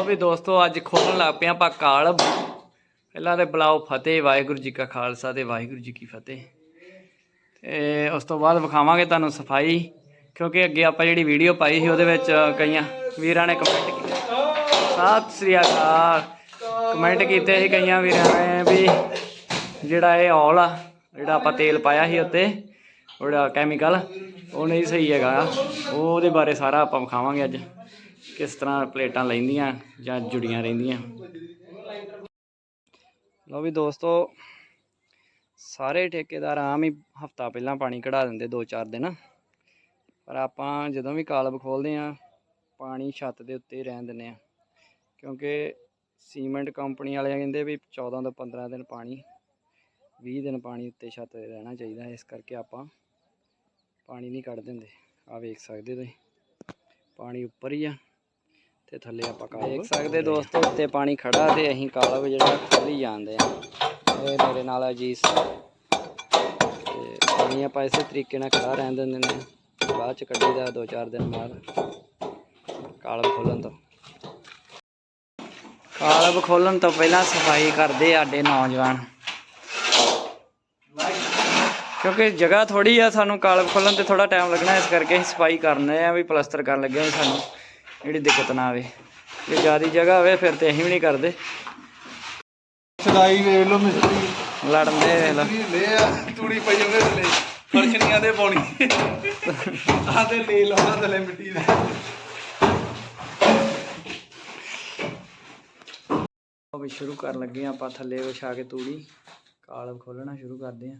ਲੋ ਵੀ ਦੋਸਤੋ, ਅੱਜ ਖੋਲਣ ਲੱਗ ਪਏ ਆਪਾਂ ਕਾਲਬ ਪਹਿਲਾਂ ਤੇ ਬੁਲਾਓ ਫਤਿਹ, ਵਾਹਿਗੁਰੂ ਜੀ ਕਾ ਖਾਲਸਾ ਤੇ ਵਾਹਿਗੁਰੂ ਜੀ ਕੀ ਫਤਿਹ। ਤੇ ਉਸ ਤੋਂ ਬਾਅਦ ਵਿਖਾਵਾਂਗੇ ਤੁਹਾਨੂੰ ਸਫ਼ਾਈ, ਕਿਉਂਕਿ ਅੱਗੇ ਆਪਾਂ ਜਿਹੜੀ ਵੀਡੀਓ ਪਾਈ ਸੀ, ਉਹਦੇ ਵਿੱਚ ਕਈਆਂ ਵੀਰਾਂ ਨੇ ਕਮੈਂਟ ਕੀਤੇ। ਸਤਿ ਸ੍ਰੀ ਅਕਾਲ। ਕਮੈਂਟ ਕੀਤੇ ਸੀ ਕਈਆਂ ਵੀਰਾਂ ਨੇ ਵੀ ਜਿਹੜਾ ਇਹ ਔਲ ਆ, ਜਿਹੜਾ ਆਪਾਂ ਤੇਲ ਪਾਇਆ ਸੀ ਉੱਤੇ, ਉਹਦਾ ਕੈਮੀਕਲ ਉਹ ਨਹੀਂ ਸਹੀ ਹੈਗਾ। ਉਹ ਉਹਦੇ ਬਾਰੇ ਸਾਰਾ ਆਪਾਂ ਵਿਖਾਵਾਂਗੇ ਅੱਜ। ਕਿਸ ਤਰ੍ਹਾਂ ਪਲੇਟਾਂ ਲੈਂਦੀਆਂ ਜਾਂ ਜੁੜੀਆਂ ਰਹਿੰਦੀਆਂ। ਲਓ ਵੀ ਦੋਸਤੋ, ਸਾਰੇ ਠੇਕੇਦਾਰ ਆਮ ਹੀ ਹਫਤਾ ਪਹਿਲਾਂ ਪਾਣੀ ਕਢਾ ਦਿੰਦੇ 2-4 ਦਿਨ। ਪਰ ਆਪਾਂ ਜਦੋਂ ਵੀ ਕਾਲਬ ਖੋਲਦੇ ਆ ਪਾਣੀ ਛੱਤ ਦੇ ਉੱਤੇ ਰਹਿਣ ਦਿੰਦੇ ਆ ਕਿਉਂਕਿ ਸੀਮੈਂਟ ਕੰਪਨੀ ਵਾਲੇ ਕਹਿੰਦੇ ਵੀ 14 ਤੋਂ 15 ਦਿਨ ਪਾਣੀ 20 ਦਿਨ ਪਾਣੀ ਉੱਤੇ ਛੱਤ ਤੇ ਰਹਿਣਾ ਚਾਹੀਦਾ। ਇਸ ਕਰਕੇ ਆਪਾਂ ਪਾਣੀ ਨਹੀਂ ਕੱਢ ਦਿੰਦੇ। ਆ ਵੇਖ ਸਕਦੇ ਤੁਸੀਂ, ਪਾਣੀ ਉੱਪਰ ਹੀ ਆ। ਤੇ ਥੱਲੇ ਆਪਾਂ ਕਾਲਬ ਦੇਖ ਸਕਦੇ ਦੋਸਤੋ, ਉੱਤੇ ਪਾਣੀ ਖੜਾ ਤੇ ਅਸੀਂ ਕਾਲਬ ਜਿਹੜਾ ਖੋਲੀ ਜਾਂਦੇ ਆ ਇਹ ਮੇਰੇ ਨਾਲ ਅਜੀਤ ਤੇ ਪਾਣੀ ਆਪਾਂ ਇਸੇ ਤਰੀਕੇ ਨਾਲ ਖੜਾ ਰਹਿਣ ਦਿੰਦੇ ਨੇ। ਬਾਅਦ ਚ ਕੱਢੀ ਦਾ ਦੋ ਚਾਰ ਦਿਨ ਬਾਅਦ। ਕਾਲਬ ਖੋਲਣ ਤੋਂ। ਕਾਲਬ ਖੋਲਣ ਤੋਂ ਪਹਿਲਾਂ ਸਫ਼ਾਈ ਕਰਦੇ ਆ ਸਾਡੇ ਨੌਜਵਾਨ। ਕਿਉਂਕਿ ਜਗ੍ਹਾ ਥੋੜੀ ਆ ਸਾਨੂੰ ਕਾਲਬ ਖੋਲਣ ਤੇ ਥੋੜਾ ਟਾਈਮ ਲੱਗਣਾ, ਇਸ ਕਰਕੇ ਅਸੀਂ ਸਫ਼ਾਈ ਕਰਨੇ ਆ, ਵੀ ਪਲਸਤਰ ਕਰਨ ਲੱਗੇ ਹਾਂ ਸਾਨੂੰ। ਜਿਹੜੀ ਦਿੱਕਤ ਨਾ ਆਵੇ। ਜੇ ਜ਼ਿਆਦਾ ਜਗ੍ਹਾ ਹੋਵੇ ਫਿਰ ਤੇ ਅਸੀਂ ਵੀ ਨਹੀਂ ਕਰਦੇ। ਸਦਾਈ ਵੇਖ ਲੋ ਮਿਸਤਰੀ। ਲੜਨ ਦੇ ਵੇਖ ਲਾ ਲੈ ਆ ਤੂੜੀ ਪਈ ਉਹਦੇ ਥੱਲੇ। ਫਰਸ਼ਨੀਆਂ ਦੇ ਪਾਉਣੀ। ਆ ਤੇ ਲੈ ਲਾਉਣਾ ਥੱਲੇ ਮਿੱਟੀ ਦੇ। ਉਹ ਵੀ ਸ਼ੁਰੂ ਕਰਨ ਲੱਗੇ ਹਾਂ ਆਪਾਂ ਥੱਲੇ ਵਿਛਾ ਕੇ ਤੂੜੀ। ਕਾਲਬ ਖੋਲਣਾ ਸ਼ੁਰੂ ਕਰਦੇ ਹਾਂ।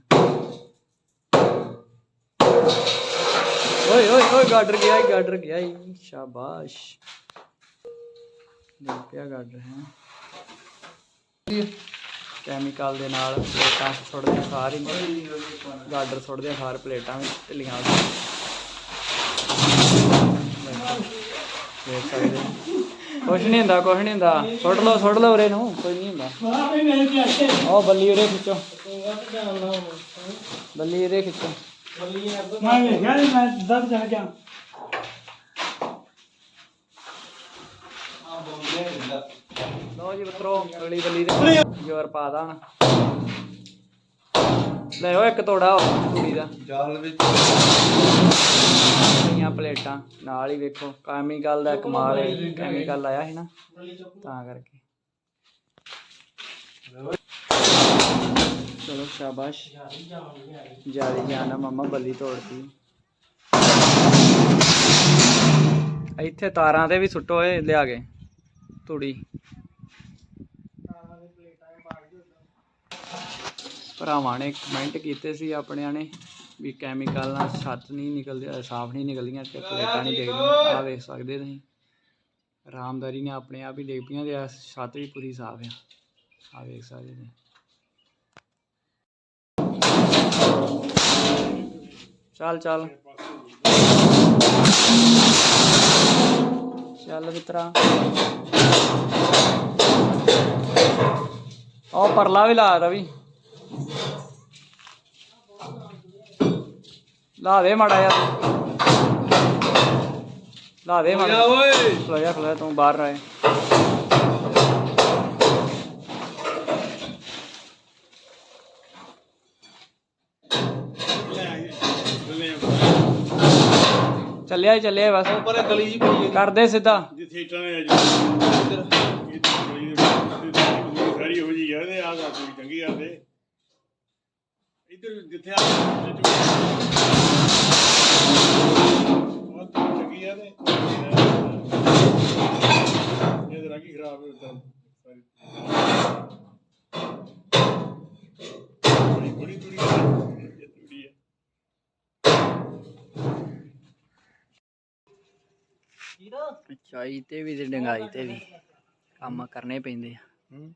ਓਏ ਓਏ ਓਏ, ਗਾਡਰ ਗਿਆ ਈ, ਗਾਡਰ ਗਿਆ ਈ। ਸ਼ਾਬਾਸ਼। ਦੇਖ ਗਾਡਰ ਹੈ। ਕੈਮੀਕਲ ਦੇ ਨਾਲ ਪਲੇਟਾਂ ਸੁੱਟਦੇ ਸਾਰੀ। ਗਾਡਰ ਸੁੱਟਦੇ ਸਾਰ ਪਲੇਟਾਂ ਵਿੱਚ, ਢਿੱਲੀਆਂ ਦੇਖ ਸਕਦੇ ਕੁਛ ਨਹੀਂ ਹੁੰਦਾ, ਕੁਛ ਨਹੀਂ ਹੁੰਦਾ। ਸੁੱਟ ਲਓ ਸੁੱਟ ਲਓ ਉਰੇ ਨੂੰ, ਕੋਈ ਨਹੀਂ ਹੁੰਦਾ। ਉਹ ਬੱਲੀ ਉਰੇ ਖਿੱਚੋ। ਬੱਲੀ ਉਰੇ ਖਿੱਚੋ। ਮੈਂ ਵੇਖਿਆ ਨੀ, ਮੈਂ ਦਬ ਜਾ ਗਿਆ। ਲਓ ਜੀ ਮਿੱਤਰੋ ਅਗਲੀ ਬੱਲੀ ਦੇ ਜ਼ੋਰ ਪਾ ਦਾਣ ਲੈ ਇੱਕ ਤੋੜਾ ਕੁੜੀ ਦਾ। ਜਾਲ ਵਿੱਚ। ਕਈਆਂ ਪਲੇਟਾਂ ਨਾਲ ਹੀ ਵੇਖੋ ਕੈਮੀਕਲ ਦਾ ਕਮਾਲ ਹੈ ਕੈਮੀਕਲ ਆਇਆ ਸੀ ਨਾ ਤਾਂ ਕਰਕੇ। ਚਲੋ ਸ਼ਾਬਾਸ਼। ਜਾਲੀ ਜਾਨਾ ਮਮਾ, ਬੱਲੀ ਤੋੜਤੀ। ਇੱਥੇ ਤਾਰਾਂ ਤੇ ਵੀ ਸੁੱਟੋ ਏ ਲਿਆ ਕੇ, ਤੂੜੀ। ਭਰਾਵਾਂ ਨੇ ਕਮੈਂਟ ਕੀਤੇ ਸੀ ਆਪਣਿਆਂ ਨੇ ਵੀ ਕੈਮੀਕਲ ਨਾਲ ਛੱਤ ਨਹੀਂ ਨਿਕਲਦੀ ਸਾਫ਼ ਨਹੀਂ ਨਿਕਲਦੀਆਂ, ਤੇ ਪਲੇਟਾਂ ਨਹੀਂ ਡਿੱਗਦੀਆਂ ਆ ਵੇਖ ਸਕਦੇ ਤੁਸੀਂ। ਰਾਮਦਾਰੀ ਨੇ ਆਪਣੇ ਆਪ ਹੀ ਡਿੱਗ ਪਈਆਂ ਤੇ ਛੱਤ ਵੀ ਪੂਰੀ ਸਾਫ਼ ਆ। ਆ ਵੇਖ ਸਕਦੇ ਤੁਸੀਂ। ਚੱਲ ਚੱਲ। ਚੱਲ ਮਿੱਤਰਾ। ਉਹ ਪਰਲਾ ਵੀ ਲਾ ਰਵੀ। ਲਾ ਦੇ ਮਾੜਾ ਯਾਰ ਲਾ ਦੇ ਮਾੜਾ। ਓਏ। ਖਲੋ ਜਾ ਖਲੋ ਜਾ ਤੂੰ ਬਾਹਰ ਰਹੇ ਚੱਲਿਆ ਹੀ ਚੱਲਿਆ ਬਸ। ਪਰ ਗਲੀ ਜੀ ਪਈ ਹੈ ਕਰਦੇ ਸਿੱਧਾ। ਜਿੱਥੇ ਇੱਟਾਂ ਨੇ ਅੱਜ ਸਾਰੀ ਹੋ ਜੀ ਯਾਰ ਆ ਦਾ ਚੰਗੀ ਆ ਤੇ ਇੱਧਰ ਜਿੱਥੇ ਆ ਚਾਈ ਤੇ ਵੀ ਤੇ ਡੰਗਾਈ ਤੇ ਵੀ ਕੰਮ ਕਰਨੇ ਪੈਂਦੇ ਆ।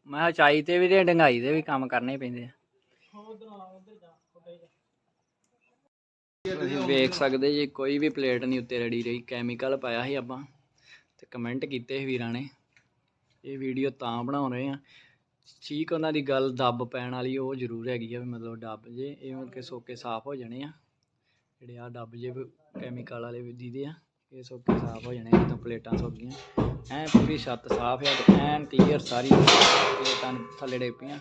ਮੈਂ ਕਿਹਾ ਚਾਈ ਤੇ ਵੀ ਤੇ ਡੰਗਾਈ ਤੇ ਵੀ ਕੰਮ ਕਰਨੇ ਪੈਂਦੇ ਆ। ਤੁਸੀਂ ਵੇਖ ਸਕਦੇ ਜੀ ਕੋਈ ਵੀ ਪਲੇਟ ਨਹੀਂ ਉੱਤੇ ਰੜੀ ਰਹੀ ਕੈਮੀਕਲ ਪਾਇਆ ਸੀ ਆਪਾਂ ਤੇ ਕਮੈਂਟ ਕੀਤੇ ਸੀ ਵੀਰਾਂ ਨੇ। ਇਹ ਵੀਡੀਓ ਤਾਂ ਬਣਾ ਰਹੇ ਆ। ਠੀਕ ਉਹਨਾਂ ਦੀ ਗੱਲ ਦੱਬ ਪੈਣ ਵਾਲੀ ਉਹ ਜ਼ਰੂਰ ਹੈਗੀ ਆ ਵੀ ਮਤਲਬ ਡੱਬ ਜੇ ਇਹ ਮਤਲਬ ਕਿ ਸੋਕੇ ਸਾਫ਼ ਹੋ ਜਾਣੇ ਆ। ਜਿਹੜੇ ਆ ਡੱਬ ਜੇ ਕੈਮੀਕਲ ਵਾਲੇ ਜਿਹਦੇ ਆ। ਇਹ ਸੋਕੇ ਸਾਫ਼ ਹੋ ਜਾਣੇ ਜਦੋਂ ਪਲੇਟਾਂ ਸੁੱਕ ਗਈਆਂ ਐ ਪੂਰੀ ਛੱਤ ਸਾਫ਼ ਹੈ ਤੇ ਐਨ ਕਲੀਅਰ ਸਾਰੀ ਤੇ ਥੱਲੇ ਡੇ ਪਈਆਂ।